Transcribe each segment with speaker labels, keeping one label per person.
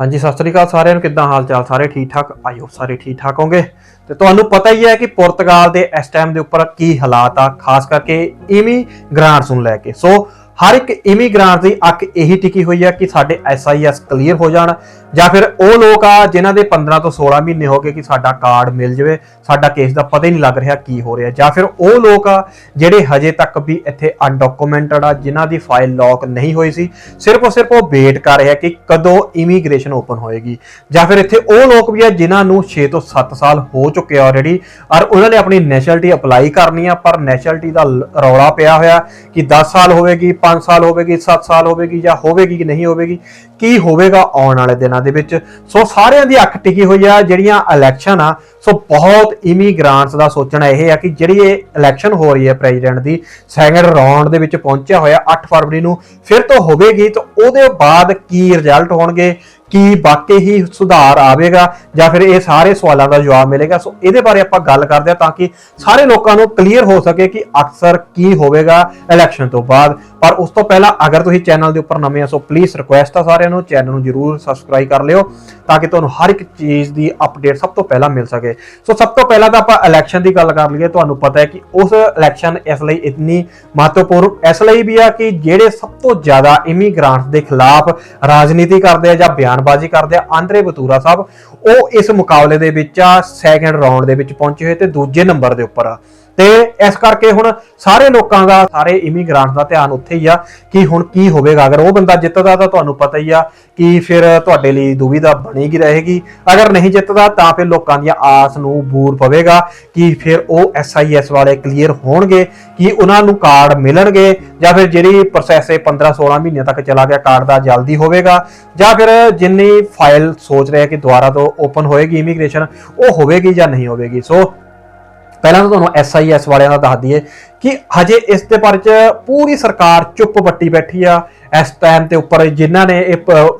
Speaker 1: ਹਾਂਜੀ, ਸਤਿ ਸ੍ਰੀ ਅਕਾਲ ਸਾਰਿਆਂ ਨੂੰ, ਕਿੱਦਾਂ ਹਾਲ ਚਾਲ ਸਾਰੇ ਠੀਕ ਠਾਕ ਆਇਓ ਸਾਰੇ ਠੀਕ ਠਾਕ ਹੋਗੇ ਤੇ ਤੁਹਾਨੂੰ ਪਤਾ ਹੀ ਹੈ ਕਿ ਪੁਰਤਗਾਲ ਦੇ ਇਸ ਟਾਈਮ ਦੇ ਉੱਪਰ ਕੀ ਹਾਲਾਤ ਆ, ਖਾਸ ਕਰਕੇ ਇਵੇਂ ਇਮੀਗ੍ਰਾਂਟਸ ਨੂੰ ਲੈ ਕੇ। ਸੋ ਹਰ ਇੱਕ ਇਮੀਗ੍ਰਾਂਟ ਦੀ ਅੱਖ ਇਹੀ ਟਿਕੀ ਹੋਈ ਆ ਕਿ ਸਾਡੇ ਐਸਆਈਐਸ ਕਲੀਅਰ ਹੋ ਜਾਣ ਜਾਂ ਫਿਰ ਉਹ ਲੋਕ ਆ ਜਿਨ੍ਹਾਂ ਦੇ 15 ਤੋਂ 16 ਮਹੀਨੇ ਹੋ ਗਏ ਕਿ ਸਾਡਾ ਕਾਰਡ ਮਿਲ ਜਾਵੇ, ਸਾਡਾ ਕੇਸ ਦਾ ਪਤਾ ਹੀ ਨਹੀਂ ਲੱਗ ਰਿਹਾ ਕੀ ਹੋ ਰਿਹਾ। ਜਾਂ ਫਿਰ ਉਹ ਲੋਕ ਆ ਜਿਹੜੇ ਹਜੇ ਤੱਕ ਵੀ ਇੱਥੇ ਅਨਡਾਕੂਮੈਂਟਡ ਆ, ਜਿਨ੍ਹਾਂ ਦੀ ਫਾਈਲ ਲੌਕ ਨਹੀਂ ਹੋਈ ਸੀ, ਸਿਰਫ ਉਹ ਸਿਰਫ ਉਹ ਵੇਟ ਕਰ ਰਿਹਾ ਕਿ ਕਦੋਂ ਇਮੀਗ੍ਰੇਸ਼ਨ ਓਪਨ ਹੋਏਗੀ। ਜਾਂ ਫਿਰ ਇੱਥੇ ਉਹ ਲੋਕ ਵੀ ਆ ਜਿਨ੍ਹਾਂ ਨੂੰ 6 ਤੋਂ 7 ਸਾਲ ਹੋ ਚੁੱਕੇ ਆ ਆਲਰੇਡੀ ਔਰ ਉਹਨਾਂ ਨੇ ਆਪਣੀ ਨੈਸ਼ਨੈਲਿਟੀ ਅਪਲਾਈ ਕਰਨੀ ਆ, ਪਰ ਨੈਸ਼ਨੈਲਿਟੀ ਦਾ ਰੌਲਾ ਪਿਆ ਹੋਇਆ ਕਿ 10 ਸਾਲ ਹੋਵੇਗੀ 5 ਸਾਲ ਹੋਵੇਗੀ 7 ਸਾਲ ਹੋਵੇਗੀ ਜਾਂ ਹੋਵੇਗੀ ਕਿ ਨਹੀਂ ਹੋਵੇਗੀ, ਕੀ ਹੋਵੇਗਾ ਆਉਣ ਵਾਲੇ ਦਿਨਾਂ ਦੇ ਵਿੱਚ? ਸੋ ਸਾਰਿਆਂ ਦੀ ਅੱਖ ਟਿਕੀ ਹੋਈ ਆ, ਜਿਹੜੀਆਂ ਇਲੈਕਸ਼ਨ ਆ, ਸੋ ਬਹੁਤ ਇਮੀਗ੍ਰਾਂਟਸ ਦਾ ਸੋਚਣਾ ਇਹ ਆ ਕਿ ਜਿਹੜੀ ਇਹ ਇਲੈਕਸ਼ਨ ਹੋ ਰਹੀ ਹੈ ਪ੍ਰੈਜ਼ੀਡੈਂਟ ਦੀ ਸੈਕੰਡ ਰਾਉਂਡ ਦੇ ਵਿੱਚ ਪਹੁੰਚਿਆ ਹੋਇਆ 8 ਫਰਵਰੀ ਨੂੰ, ਫਿਰ ਤੋਂ ਹੋਵੇਗੀ ਤਾਂ ਉਹਦੇ ਬਾਅਦ ਕੀ ਰਿਜ਼ਲਟ ਹੋਣਗੇ? ਕੀ ਵਾਕਈ ਹੀ ਸੁਧਾਰ ਆਵੇਗਾ ਜਾਂ ਫਿਰ ਇਹ ਸਾਰੇ ਸਵਾਲਾਂ ਦਾ ਜਵਾਬ ਮਿਲੇਗਾ? ਸੋ ਇਹਦੇ ਬਾਰੇ ਆਪਾਂ ਗੱਲ ਕਰਦੇ ਹਾਂ ਤਾਂ ਕਿ ਸਾਰੇ ਲੋਕਾਂ ਨੂੰ ਕਲੀਅਰ ਹੋ ਸਕੇ ਕਿ ਅਕਸਰ ਕੀ ਹੋਵੇਗਾ ਇਲੈਕਸ਼ਨ ਤੋਂ ਬਾਅਦ। ਪਰ ਉਸ ਤੋਂ ਪਹਿਲਾਂ ਅਗਰ ਤੁਸੀਂ ਚੈਨਲ ਦੇ ਉੱਪਰ ਨਵੇਂ ਆ ਸੋ ਪਲੀਜ਼ ਰਿਕੁਐਸਟ ਆ ਸਾਰਿਆਂ ਨੂੰ ਚੈਨਲ ਨੂੰ ਜਰੂਰ ਸਬਸਕ੍ਰਾਈਬ ਕਰ ਲਿਓ ਤਾਂ ਕਿ ਤੁਹਾਨੂੰ ਹਰ ਇੱਕ ਚੀਜ਼ ਦੀ ਅਪਡੇਟ ਸਭ ਤੋਂ ਪਹਿਲਾਂ ਮਿਲ ਸਕੇ। ਸੋ ਸਭ ਤੋਂ ਪਹਿਲਾਂ ਤਾਂ ਆਪਾਂ ਇਲੈਕਸ਼ਨ ਦੀ ਗੱਲ ਕਰ ਲਈਏ, ਤੁਹਾਨੂੰ ਪਤਾ ਹੈ ਕਿ ਉਸ ਇਲੈਕਸ਼ਨ ਇਸ ਲਈ ਇਤਨੀ ਮਹੱਤਵਪੂਰਨ, ਇਸ ਲਈ ਵੀ ਆ ਕਿ ਜਿਹੜੇ ਸਭ ਤੋਂ ਜ਼ਿਆਦਾ ਇਮੀਗ੍ਰਾਂਟਸ ਦੇ ਖਿਲਾਫ ਰਾਜਨੀਤੀ ਕਰਦੇ ਆ ਜਾਂ ਬਿਆਨ ਬਿਆਨਬਾਜ਼ੀ ਕਰਦੇ ਆ ਆਂਦਰੇ ਬਤੂਰਾ ਸਾਹਿਬ। ਉਹ ਇਸ ਮੁਕਾਬਲੇ ਦੇ ਵਿੱਚ ਆ ਸੈਕੰਡ ਰਾਉਂਡ ਦੇ ਵਿੱਚ ਪਹੁੰਚੇ ਹੋਏ ਤੇ ਦੂਜੇ ਨੰਬਰ ਦੇ ਉੱਪਰ ਆ। ਤੇ ਇਸ ਕਰਕੇ ਹੁਣ ਸਾਰੇ ਲੋਕਾਂ ਦਾ, ਸਾਰੇ ਇਮੀਗ੍ਰਾਂਟਸ ਦਾ ਧਿਆਨ ਉੱਥੇ ਹੀ ਆ ਕਿ ਹੁਣ ਕੀ ਹੋਵੇਗਾ। ਅਗਰ ਉਹ ਬੰਦਾ ਜਿੱਤਦਾ ਤਾਂ ਤੁਹਾਨੂੰ ਪਤਾ ਹੀ ਆ ਕਿ ਫਿਰ ਤੁਹਾਡੇ ਲਈ ਦੁਵਿਧਾ ਬਣੇਗੀ ਰਹੇਗੀ। ਅਗਰ ਨਹੀਂ ਜਿੱਤਦਾ ਤਾਂ ਫਿਰ ਲੋਕਾਂ ਦੀਆਂ ਆਸ ਨੂੰ ਬੂਰ ਪਵੇਗਾ ਕਿ ਫਿਰ ਉਹ ਐਸਆਈਐਸ ਵਾਲੇ ਕਲੀਅਰ ਹੋਣਗੇ ਕਿ ਉਹਨਾਂ ਨੂੰ ਕਾਰਡ ਮਿਲਣਗੇ ਜਾਂ ਫਿਰ ਜਿਹੜੀ ਪ੍ਰੋਸੈਸ ਹੈ 15 16 ਮਹੀਨੇ ਤੱਕ ਚਲਾ ਗਿਆ ਕਾਰਡ ਦਾ ਜਲਦੀ ਹੋਵੇਗਾ ਜਾਂ ਫਿਰ ਜਿੰਨੀ ਫਾਈਲ ਸੋਚ ਰਿਹਾ ਕਿ ਦੁਬਾਰਾ ਤੋਂ ਓਪਨ ਹੋਏਗੀ ਇਮੀਗ੍ਰੇਸ਼ਨ ਉਹ ਹੋਵੇਗੀ ਜਾਂ ਨਹੀਂ ਹੋਵੇਗੀ। ਸੋ ਪਹਿਲਾਂ ਤਾਂ ਤੁਹਾਨੂੰ ਐਸਆਈਐਸ ਵਾਲਿਆਂ ਦਾ ਦੱਸ ਦਈਏ ਕਿ ਹਜੇ ਇਸ ਦੇ ਬਾਰੇ ਚ ਪੂਰੀ ਸਰਕਾਰ ਚੁੱਪ ਵੱਟੀ ਬੈਠੀ ਆ। ਇਸ ਟਾਈਮ ਤੇ ਉੱਪਰ ਜਿਨ੍ਹਾਂ ਨੇ ਇਹ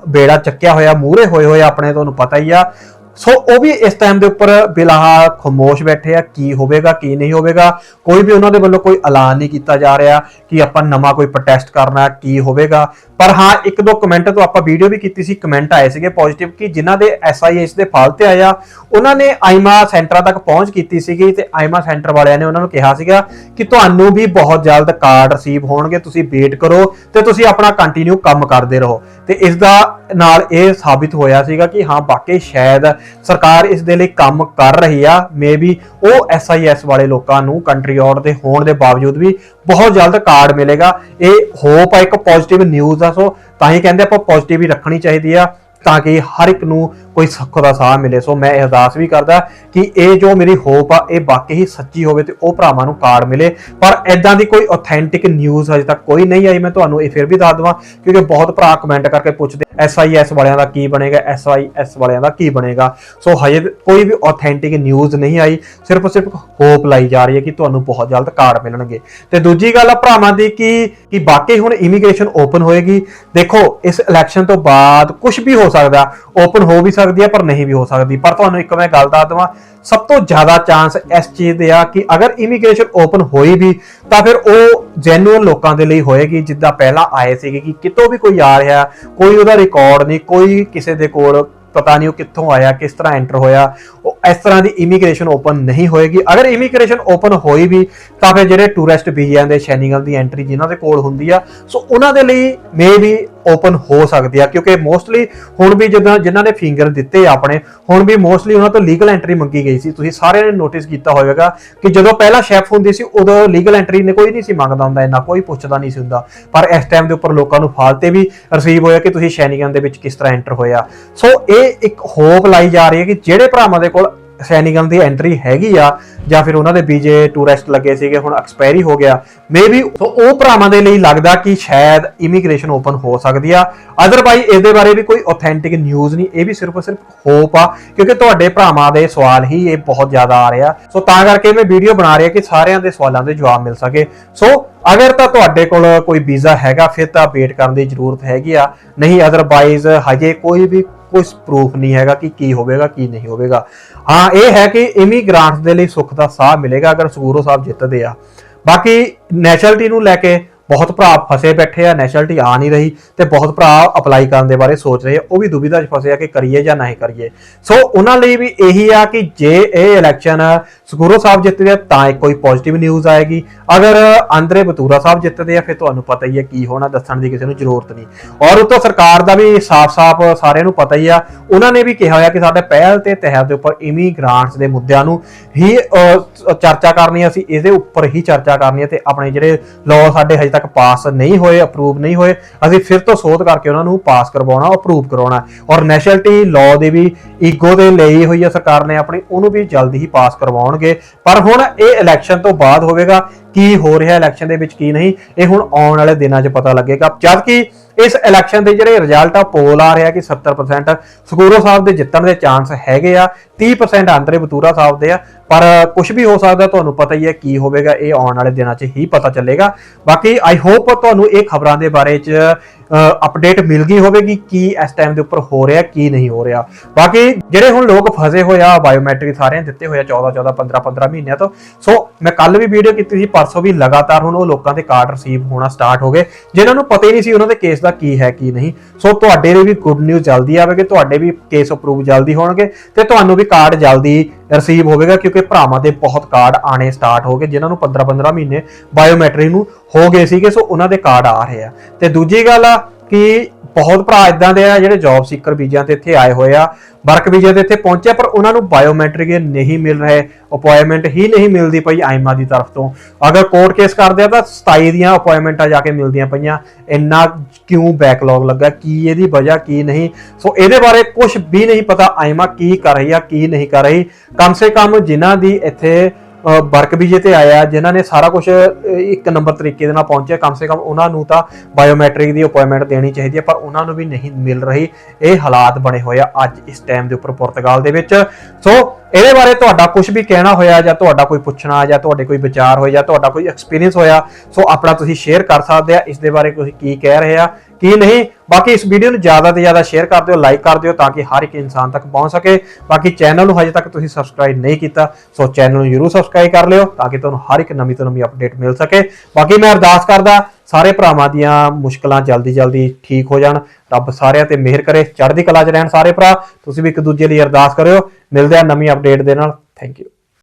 Speaker 1: ਬੇੜਾ ਚੱਕਿਆ ਹੋਇਆ, ਮੂਹਰੇ ਹੋਏ ਹੋਏ ਆਪਣੇ ਤੁਹਾਨੂੰ ਪਤਾ ਹੀ ਆ। ਸੋ ਉਹ ਵੀ ਇਸ ਟਾਈਮ ਦੇ ਉੱਪਰ ਬਿਲਾਹਾ ਖਮੋਸ਼ ਬੈਠੇ ਆ, ਕੀ ਹੋਵੇਗਾ, ਕੀ ਨਹੀਂ ਹੋਵੇਗਾ। ਕੋਈ ਵੀ ਉਹਨਾਂ ਦੇ ਵੱਲੋਂ ਕੋਈ ਐਲਾਨ ਨਹੀਂ ਕੀਤਾ ਜਾ ਰਿਹਾ ਕਿ ਆਪਾਂ ਨਵਾਂ ਕੋਈ ਪ੍ਰੋਟੈਸਟ ਕਰਨਾ, ਕੀ ਹੋਵੇਗਾ। ਪਰ ਹਾਂ, ਇੱਕ ਦੋ ਕਮੈਂਟ ਤੋਂ ਆਪਾਂ ਵੀਡੀਓ ਵੀ ਕੀਤੀ ਸੀ ਕਮੈਂਟ ਆਏ ਸੀਗੇ ਪੋਜ਼ਿਟਿਵ ਕਿ ਜਿਨ੍ਹਾਂ ਦੇ ਐਸਆਈਐਸ ਦੇ ਫਲ ਤੇ ਆਇਆ, ਉਹਨਾਂ ਨੇ ਆਈਮਾ ਸੈਂਟਰਾਂ ਤੱਕ ਪਹੁੰਚ ਕੀਤੀ ਸੀਗੀ ਤੇ ਆਈਮਾ ਸੈਂਟਰ ਵਾਲਿਆਂ ਨੇ ਉਹਨਾਂ ਨੂੰ ਕਿਹਾ ਸੀਗਾ ਕਿ ਤੁਹਾਨੂੰ ਵੀ ਬਹੁਤ ਜਲਦ ਕਾਰਡ ਰਿਸੀਵ ਹੋਣਗੇ, ਤੁਸੀਂ ਵੇਟ ਕਰੋ ਤੇ ਤੁਸੀਂ ਆਪਣਾ ਕੰਟੀਨਿਊ ਕੰਮ ਕਰਦੇ ਰਹੋ। ਤੇ ਇਸ ਦਾ ਨਾਲ ਇਹ ਸਾਬਿਤ ਹੋਇਆ ਸੀਗਾ ਕਿ ਹਾਂ, ਵਾਕਈ ਸ਼ਾਇਦ ਸਰਕਾਰ ਇਸ ਦੇ ਲਈ ਕੰਮ ਕਰ ਰਹੀ ਆ। ਮੇਬੀ ਉਹ ਐਸਆਈਐਸ ਵਾਲੇ ਲੋਕਾਂ ਨੂੰ ਕੰਟਰੀ ਆਊਟ ਦੇ ਹੋਣ ਦੇ ਬਾਵਜੂਦ ਵੀ ਬਹੁਤ ਜਲਦ ਕਾਰਡ ਮਿਲੇਗਾ। ਇਹ ਹੋਪ ਆ, ਇੱਕ ਪੋਜ਼ਿਟਿਵ ਨਿਊਜ਼ ਆ, ਸੋ ਤਾਂ ਹੀ ਕਹਿੰਦੇ ਆਪਾਂ ਪੋਜ਼ਿਟਿਵ ਹੀ ਰੱਖਣੀ ਚਾਹੀਦੀ ਆ ਤਾਂ ਕਿ ਹਰ ਇੱਕ ਨੂੰ ਕੋਈ ਸੁੱਖ ਦਾ ਸਾਹ ਮਿਲੇ। ਸੋ ਮੈਂ ਅਰਦਾਸ ਵੀ ਕਰਦਾ ਕਿ ਇਹ ਜੋ ਮੇਰੀ ਹੋਪ ਆ, ਇਹ ਵਾਕਈ ਹੀ ਸੱਚੀ ਹੋਵੇ ਤੇ ਉਹ ਭਰਾਵਾਂ ਨੂੰ ਕਾਰਡ ਮਿਲੇ। ਪਰ ਐਦਾਂ ਦੀ ਕੋਈ ਆਥੈਂਟਿਕ ਨਿਊਜ਼ ਅਜੇ ਤੱਕ ਕੋਈ ਨਹੀਂ ਆਈ। ਮੈਂ ਤੁਹਾਨੂੰ ਇਹ ਫਿਰ ਵੀ ਦੱਸ ਦਵਾਂ, ਕਿਉਂਕਿ ਬਹੁਤ ਭਰਾ ਕਮੈਂਟ ਕਰਕੇ ਪੁੱਛਦੇ ਐਸਆਈਐਸ ਵਾਲਿਆਂ ਦਾ ਕੀ ਬਣੇਗਾ? ਐਸਆਈਐਸ ਵਾਲਿਆਂ ਦਾ ਕੀ ਬਣੇਗਾ? ਸੋ ਹਜੇ ਕੋਈ ਵੀ ਆਥੈਂਟਿਕ ਨਿਊਜ਼ ਨਹੀਂ ਆਈ, ਸਿਰਫ ਸਿਰਫ ਹੋਪ ਲਾਈ ਜਾ ਰਹੀ ਹੈ ਕਿ ਤੁਹਾਨੂੰ ਬਹੁਤ ਜਲਦ ਕਾਰਡ ਮਿਲਣਗੇ। ਤੇ ਦੂਜੀ ਗੱਲ ਆ ਭਰਾਵਾਂ ਦੀ ਕਿ ਕਿ ਬਾਕੀ ਹੁਣ ਇਮੀਗ੍ਰੇਸ਼ਨ ਓਪਨ ਹੋਏਗੀ। ਦੇਖੋ, ਇਸ ਇਲੈਕਸ਼ਨ ਤੋਂ ਬਾਅਦ ਕੁਝ ਵੀ ਹੋ ਸਕਦਾ ਓਪਨ ਹੋ ਵੀ ਸਕਦੀ ਹੈ ਪਰ ਨਹੀਂ ਵੀ ਹੋ ਸਕਦੀ। ਪਰ ਤੁਹਾਨੂੰ ਇੱਕ ਮੈਂ ਗੱਲ ਦੱਸ ਦਵਾਂ, ਸਭ ਤੋਂ ਜ਼ਿਆਦਾ ਚਾਂਸ ਇਸ ਚੀਜ਼ ਦੇ ਆ ਕਿ ਅਗਰ ਇਮੀਗ੍ਰੇਸ਼ਨ ਓਪਨ ਹੋਈ ਵੀ ਤਾਂ ਫਿਰ ਉਹ ਜੈਨੂਅਲ ਲੋਕਾਂ ਦੇ ਲਈ ਹੋਏਗੀ, ਜਿੱਦਾਂ ਪਹਿਲਾਂ ਆਏ ਸੀਗੇ ਕਿ ਕਿਤੋਂ ਵੀ ਕੋਈ ਆ ਰਿਹਾ, ਕੋਈ ਉਹਦਾ ਰਿਕਾਰਡ ਨਹੀਂ, ਕੋਈ ਕਿਸੇ ਦੇ ਕੋਲ ਪਤਾ ਨਹੀਂ ਉਹ ਕਿੱਥੋਂ ਆਇਆ, ਕਿਸ ਤਰ੍ਹਾਂ ਐਂਟਰ ਹੋਇਆ, ਉਹ ਇਸ ਤਰ੍ਹਾਂ ਦੀ ਇਮੀਗ੍ਰੇਸ਼ਨ ਓਪਨ ਨਹੀਂ ਹੋਏਗੀ। ਅਗਰ ਇਮੀਗ੍ਰੇਸ਼ਨ ਓਪਨ ਹੋਈ ਵੀ, ਤਾਂ ਫਿਰ ਜਿਹੜੇ ਟੂਰਿਸਟ ਵੀਜ਼ਿਆਂ ਦੇ ਸ਼ੈਨੀਗਲ ਦੀ ਐਂਟਰੀ ਜਿਨ੍ਹਾਂ ਦੇ ਕੋਲ ਹੁੰਦੀ ਆ, ਸੋ ਉਹਨਾਂ ਦੇ ਲਈ ਮੇ ਵੀ ਓਪਨ ਹੋ ਸਕਦੀ ਆ, ਕਿਉਂਕਿ ਮੋਸਟਲੀ ਹੁਣ ਵੀ ਜਦੋਂ ਜਿਨ੍ਹਾਂ ਨੇ ਫਿੰਗਰ ਦਿੱਤੇ ਆਪਣੇ, ਹੁਣ ਵੀ ਮੋਸਟਲੀ ਉਹਨਾਂ ਤੋਂ ਲੀਗਲ ਐਂਟਰੀ ਮੰਗੀ ਗਈ ਸੀ। ਤੁਸੀਂ ਸਾਰਿਆਂ ਨੇ ਨੋਟਿਸ ਕੀਤਾ ਹੋਵੇਗਾ ਕਿ ਜਦੋਂ ਪਹਿਲਾਂ ਸ਼ੈਫ ਹੁੰਦੀ ਸੀ, ਉਦੋਂ ਲੀਗਲ ਐਂਟਰੀ ਨੇ ਕੋਈ ਨਹੀਂ ਸੀ ਮੰਗਦਾ ਹੁੰਦਾ, ਇੰਨਾ ਕੋਈ ਪੁੱਛਦਾ ਨਹੀਂ ਸੀ ਹੁੰਦਾ। ਪਰ ਇਸ ਟਾਈਮ ਦੇ ਉੱਪਰ ਲੋਕਾਂ ਨੂੰ ਫਾਲਤੇ ਵੀ ਰਿਸੀਵ ਹੋਇਆ ਕਿ ਤੁਸੀਂ ਸ਼ੈਨੀਗਨ ਦੇ ਵਿੱਚ ਕਿਸ ਤਰ੍ਹਾਂ ਐਂਟਰ ਹੋਇਆ ਸੋ ਇਹ ਇੱਕ ਹੋਪ ਲਾਈ ਜਾ ਰਹੀ ਹੈ ਕਿ ਜਿਹੜੇ ਭਰਾਵਾਂ ਦੇ ਕੋਲ ਸੈਨਿਗਨ ਦੀ ਐਂਟਰੀ ਹੈਗੀ ਆ, ਜਾਂ ਫਿਰ ਉਹਨਾਂ ਦੇ ਵੀਜ਼ੇ ਟੂਰਿਸਟ ਲੱਗੇ ਸੀਗੇ, ਹੁਣ ਐਕਸਪਾਇਰੀ ਹੋ ਗਿਆ। ਮੇਬੀ ਉਹ ਭਰਾਵਾਂ ਦੇ ਲਈ ਲੱਗਦਾ ਕਿ ਸ਼ਾਇਦ ਇਮੀਗ੍ਰੇਸ਼ਨ ਓਪਨ ਹੋ ਸਕਦੀ ਆ। ਅਦਰਵਾਈਜ਼ ਇਸ ਦੇ ਬਾਰੇ ਵੀ ਕੋਈ ਆਥੈਂਟਿਕ ਨਿਊਜ਼ ਨਹੀਂ, ਇਹ ਵੀ ਸਿਰਫ ਸਿਰਫ ਹੋਪ ਆ, ਕਿਉਂਕਿ ਤੁਹਾਡੇ ਭਰਾਵਾਂ ਦੇ ਸਵਾਲ ਹੀ ਇਹ ਬਹੁਤ ਜ਼ਿਆਦਾ ਆ ਰਿਹਾ ਸੋ ਤਾਂ ਕਰਕੇ ਮੈਂ ਵੀਡੀਓ ਬਣਾ ਰਿਹਾ ਕਿ ਸਾਰਿਆਂ ਦੇ ਸਵਾਲਾਂ ਦੇ ਜਵਾਬ ਮਿਲ ਸਕੇ। ਸੋ ਅਗਰ ਤਾਂ ਤੁਹਾਡੇ ਕੋਲ ਕੋਈ ਵੀਜ਼ਾ ਹੈਗਾ, ਫਿਰ ਤਾਂ ਵੇਟ ਕਰਨ ਦੀ ਜ਼ਰੂਰਤ ਹੈਗੀ ਆ। ਨਹੀਂ ਅਦਰਵਾਈਜ਼ ਹਜੇ ਕੋਈ ਵੀ ਕੋਈ ਪ੍ਰੂਫ ਨਹੀਂ ਹੈਗਾ ਕਿ ਕੀ ਹੋਵੇਗਾ, ਕੀ ਨਹੀਂ ਹੋਵੇਗਾ। ਹਾਂ, ਇਹ ਹੈ ਕਿ ਇਮੀਗ੍ਰਾਂਟਸ ਦੇ ਲਈ ਸੁੱਖ ਦਾ ਸਾਹ ਮਿਲੇਗਾ ਅਗਰ ਸਗੂਰੋ ਸਾਹਿਬ ਜਿੱਤਦੇ ਆ। ਬਾਕੀ ਨੈਸ਼ਨਲਿਟੀ ਨੂੰ ਲੈ ਕੇ ਬਹੁਤ ਭਰਾ ਫਸੇ ਬੈਠੇ ਆ ਨੈਸ਼ਨਲਟੀ ਆ ਨਹੀਂ ਰਹੀ ਤੇ ਬਹੁਤ ਭਰਾ ਅਪਲਾਈ ਕਰਨ ਦੇ ਬਾਰੇ ਸੋਚ ਰਹੇ ਆ। ਉਹ ਵੀ ਦੁਬਿਧਾ 'ਚ ਫਸੇ ਆ ਕਿ ਕਰੀਏ ਜਾਂ ਨਹੀਂ ਕਰੀਏ। ਸੋ ਉਹਨਾਂ ਲਈ ਵੀ ਇਹੀ ਆ ਕਿ ਜੇ ਇਹ ਇਲੈਕਸ਼ਨ ਸਕੂਰੋ ਸਾਹਿਬ ਜਿੱਤਦੇ ਆ ਤਾਂ ਇੱਕ ਕੋਈ ਪੋਜ਼ਿਟਿਵ ਨਿਊਜ਼ ਆਏਗੀ। ਅਗਰ ਆਂਦਰੇ ਬਤੂਰਾ ਸਾਹਿਬ ਜਿੱਤਦੇ ਆ ਫਿਰ ਤੁਹਾਨੂੰ ਪਤਾ ਹੀ ਹੈ ਕੀ ਹੋਣਾ ਦੱਸਣ ਦੀ ਕਿਸੇ ਨੂੰ ਜ਼ਰੂਰਤ ਨਹੀਂ। ਔਰ ਉਤੋਂ ਸਰਕਾਰ ਦਾ ਵੀ ਸਾਫ਼-ਸਾਫ਼ ਸਾਰਿਆਂ ਨੂੰ ਪਤਾ ਹੀ ਆ ਉਹਨਾਂ ਨੇ ਵੀ ਕਿਹਾ ਹੋਇਆ ਕਿ ਸਾਡੇ ਪਹਿਲ ਤੇ ਤਹਿਤ ਦੇ ਉੱਪਰ ਇਮੀਗ੍ਰਾਂਟਸ ਦੇ ਮੁੱਦਿਆਂ ਨੂੰ ਹੀ ਚਰਚਾ ਕਰਨੀ ਆ, ਅਸੀਂ ਇਹਦੇ ਉੱਪਰ ਹੀ ਚਰਚਾ ਕਰਨੀ ਹੈ ਤੇ ਆਪਣੇ ਜਿਹੜੇ ਲਾਅ ਸਾਡੇ ਹਜੇ ਤੱਕ ਪਾਸ ਨਹੀਂ ਹੋਏ ਅਪਰੂਵ ਨਹੀਂ ਹੋਏ, ਅਸੀਂ ਫਿਰ ਤੋਂ ਸੋਧ ਕਰਕੇ ਉਹਨਾਂ ਨੂੰ ਪਾਸ ਕਰਵਾਉਣਾ ਅਪਰੂਵ ਕਰਾਉਣਾ ਔਰ ਨੈਸ਼ਨਲਟੀ ਲਾਅ ਦੇ ਵੀ ਈਗੋ ਦੇ ਲਈ ਹੋਈ ਹੈ ਸਰਕਾਰ ਨੇ ਆਪਣੀ, ਉਹਨੂੰ ਵੀ ਜਲਦੀ ਹੀ ਪਾਸ ਕਰਵਾਉਣਗੇ। ਪਰ ਹੁਣ ਇਹ ਇਲੈਕਸ਼ਨ ਤੋਂ ਬਾਅਦ ਹੋਵੇਗਾ ਕੀ ਹੋ ਰਿਹਾ ਇਲੈਕਸ਼ਨ ਦੇ ਵਿੱਚ, ਕੀ ਨਹੀਂ, ਇਹ ਹੁਣ ਆਉਣ ਵਾਲੇ ਦਿਨਾਂ 'ਚ ਪਤਾ ਲੱਗੇਗਾ। ਜਦ ਕਿ ਇਸ ਇਲੈਕਸ਼ਨ ਦੇ ਜਿਹੜੇ ਰਿਜ਼ਲਟ ਆ ਪੋਲ ਆ ਰਿਹਾ ਕਿ 70% ਸਕੂਰੋ ਸਾਹਿਬ ਦੇ ਜਿੱਤਣ ਦੇ ਚਾਂਸ ਹੈਗੇ ਆ 30% ਆਂਦਰੇ ਬਤੂਰਾ ਸਾਹਿਬ ਦੇ ਆ, ਪਰ ਕੁਝ ਵੀ ਹੋ ਸਕਦਾ, ਤੁਹਾਨੂੰ ਪਤਾ ਹੀ ਹੈ ਕੀ ਹੋਵੇਗਾ, ਇਹ ਆਉਣ ਵਾਲੇ ਦਿਨਾਂ 'ਚ ਹੀ ਪਤਾ ਚੱਲੇਗਾ। ਬਾਕੀ ਆਈ ਹੋਪ ਤੁਹਾਨੂੰ ਇਹ ਖਬਰਾਂ ਦੇ ਬਾਰੇ 'ਚ ਅਪਡੇਟ ਮਿਲ ਗਈ ਹੋਵੇਗੀ ਕੀ ਇਸ ਟਾਈਮ ਦੇ ਉੱਪਰ ਹੋ ਰਿਹਾ, ਕੀ ਨਹੀਂ ਹੋ ਰਿਹਾ। ਬਾਕੀ ਜਿਹੜੇ ਹੁਣ ਲੋਕ ਫਸੇ ਹੋਏ ਆ ਬਾਇਓਮੈਟ੍ਰਿਕ ਸਾਰਿਆਂ ਦਿੱਤੇ ਹੋਏ ਆ 14 14 15 15 ਮਹੀਨਿਆਂ ਤੋਂ। ਸੋ ਮੈਂ ਕੱਲ ਵੀ ਵੀਡੀਓ ਕੀਤੀ ਸੀ, ਪਰਸੋਂ ਵੀ ਲਗਾਤਾਰ ਹੁਣ ਉਹ ਲੋਕਾਂ ਦੇ ਕਾਰਡ ਰਿਸੀਵ ਹੋਣਾ ਸਟਾਰਟ ਹੋ ਗਏ। ਜਿਨ੍ਹਾਂ ਨੂੰ ਪਤਾ ਹੀ ਨਹੀਂ ਸੀ ਉਹਨਾਂ ਦੇ ਕੇਸ ਦਾ ਕੀ ਹੈ, ਕੀ ਨਹੀਂ। ਸੋ ਤੁਹਾਡੇ ਲਈ ਵੀ ਗੁੱਡ ਨਿਊਜ਼ ਜਲਦੀ ਆਵੇਗੀ, ਤੁਹਾਡੇ ਵੀ ਕੇਸ ਅਪਰੂਵ ਜਲਦੀ ਹੋਣਗੇ ਤੇ ਤੁਹਾਨੂੰ ਵੀ ਕਾਰਡ ਜਲਦੀ ਰਿਸੀਵ ਹੋਵੇਗਾ ਕਿਉਂਕਿ ਭਰਾਵਾਂ ਦੇ ਬਹੁਤ ਕਾਰਡ ਆਣੇ ਸਟਾਰਟ ਹੋ ਗਏ, ਜਿਨ੍ਹਾਂ ਨੂੰ 15 15 ਮਹੀਨੇ ਬਾਇਓਮੈਟ੍ਰਿਕ ਨੂੰ ਹੋ ਗਏ ਸੀਗੇ, ਸੋ ਉਹਨਾਂ ਦੇ ਕਾਰਡ ਆ ਰਹੇ ਆ। ਤੇ ਦੂਜੀ ਗੱਲ ਆ ਕਿ ਬਹੁਤ ਭਰਾ ਇਦਾਂ ਦੇ ਆ ਜਿਹੜੇ ਜੌਬ ਸੀਕਰ ਵੀਜ਼ਿਆਂ ਤੇ ਇੱਥੇ ਆਏ ਹੋਏ ਆ ਵਰਕ ਵੀਜ਼ੇ ਤੇ ਇੱਥੇ ਪਹੁੰਚੇ ਪਰ ਉਹਨਾਂ ਨੂੰ ਬਾਇਓਮੈਟ੍ਰਿਕ ਨਹੀਂ ਮਿਲ ਰਹੇ ਅਪਾਇੰਟਮੈਂਟ ਹੀ ਨਹੀਂ ਮਿਲਦੀ ਪਈ ਆਈਮਾ ਦੀ ਤਰਫ ਤੋਂ। ਅਗਰ ਕੋਰਟ ਕੇਸ ਕਰਦੇ ਆ ਤਾਂ 27 ਦੀਆਂ ਅਪਾਇੰਟਮੈਂਟਾਂ ਜਾ ਕੇ ਮਿਲਦੀਆਂ ਪਈਆਂ, ਇੰਨਾ ਕਿਉਂ ਬੈਕਲੌਗ ਲੱਗਾ, ਕੀ ਇਹਦੀ ਵਜ੍ਹਾ, ਕੀ ਨਹੀਂ? ਸੋ ਇਹਦੇ ਬਾਰੇ ਕੁਝ ਵੀ ਨਹੀਂ ਪਤਾ ਆਈਮਾ ਕੀ ਕਰ ਰਹੀ ਆ, ਕੀ ਨਹੀਂ ਕਰ ਰਹੀ। ਕਮ ਸੇ ਕਮ ਜਿਨ੍ਹਾਂ ਦੀ ਇੱਥੇ ਵਰਕ ਵੀਜ਼ੇ ਤੇ ਆਇਆ, ਜਿਨ੍ਹਾਂ ਨੇ ਸਾਰਾ ਕੁਝ ਇੱਕ ਨੰਬਰ ਤਰੀਕੇ ਦੇ ਨਾਲ ਪਹੁੰਚਿਆ, ਕਮ ਸੇ ਕਮ ਉਹਨਾਂ ਨੂੰ ਤਾਂ ਬਾਇਓਮੈਟ੍ਰਿਕ ਦੀ ਅਪਾਇੰਟਮੈਂਟ ਦੇਣੀ ਚਾਹੀਦੀ ਹੈ, ਪਰ ਉਹਨਾਂ ਨੂੰ ਵੀ ਨਹੀਂ ਮਿਲ ਰਹੀ ਇਹ ਹਾਲਾਤ ਬਣੇ ਹੋਏ ਆ ਅੱਜ ਇਸ ਟਾਈਮ ਦੇ ਉੱਪਰ ਪੁਰਤਗਾਲ ਦੇ ਵਿੱਚ। ਸੋ ਇਹਦੇ ਬਾਰੇ ਤੁਹਾਡਾ ਕੁਝ ਵੀ ਕਹਿਣਾ ਹੋਇਆ ਜਾਂ ਤੁਹਾਡਾ ਕੋਈ ਪੁੱਛਣਾ ਜਾਂ ਤੁਹਾਡੇ ਕੋਈ ਵਿਚਾਰ ਹੋਇਆ ਜਾਂ ਤੁਹਾਡਾ ਕੋਈ ਐਕਸਪੀਰੀਅੰਸ ਹੋਇਆ, ਸੋ ਆਪਣਾ ਤੁਸੀਂ ਸ਼ੇਅਰ ਕਰ ਸਕਦੇ ਆ। ਇਸ ਦੇ ਬਾਰੇ ਤੁਸੀਂ ਕੀ ਕਹਿ ਰਹੇ ਆ, ਕੀ ਨਹੀਂ, ਬਾਕੀ ਇਸ ਵੀਡੀਓ ਨੂੰ ਜ਼ਿਆਦਾ ਤੋਂ ਜ਼ਿਆਦਾ ਸ਼ੇਅਰ ਕਰ ਦਿਓ ਲਾਈਕ ਕਰ ਦਿਓ ਤਾਂ ਕਿ ਹਰ ਇੱਕ ਇਨਸਾਨ ਤੱਕ ਪਹੁੰਚ ਸਕੇ। ਬਾਕੀ ਚੈਨਲ ਨੂੰ ਹਜੇ ਤੱਕ ਤੁਸੀਂ ਸਬਸਕ੍ਰਾਈਬ ਨਹੀਂ ਕੀਤਾ, ਸੋ ਚੈਨਲ ਨੂੰ ਜਰੂਰ ਸਬਸਕ੍ਰਾਈਬ ਕਰ ਲਿਓ ਤਾਂ ਕਿ ਤੁਹਾਨੂੰ ਹਰ ਇੱਕ ਨਵੀਂ ਤੋਂ ਨਵੀਂ ਅਪਡੇਟ ਮਿਲ ਸਕੇ। ਬਾਕੀ ਮੈਂ ਅਰਦਾਸ ਕਰਦਾ ਸਾਰੇ ਭਰਾਵਾਂ ਦੀਆਂ ਮੁਸ਼ਕਲਾਂ ਜਲਦੀ ਜਲਦੀ ਠੀਕ ਹੋ ਜਾਣ, ਰੱਬ ਸਾਰਿਆਂ ਤੇ ਮਿਹਰ ਕਰੇ, ਚੜ੍ਹਦੀ ਕਲਾ 'ਚ ਰਹਿਣ ਸਾਰੇ ਭਰਾ, ਤੁਸੀਂ ਵੀ ਇੱਕ ਦੂਜੇ ਲਈ ਅਰਦਾਸ ਕਰਿਓ, ਮਿਲਦੇ ਆ ਨਵੀਂ ਅਪਡੇਟ ਦੇ ਨਾਲ ਥੈਂਕ ਯੂ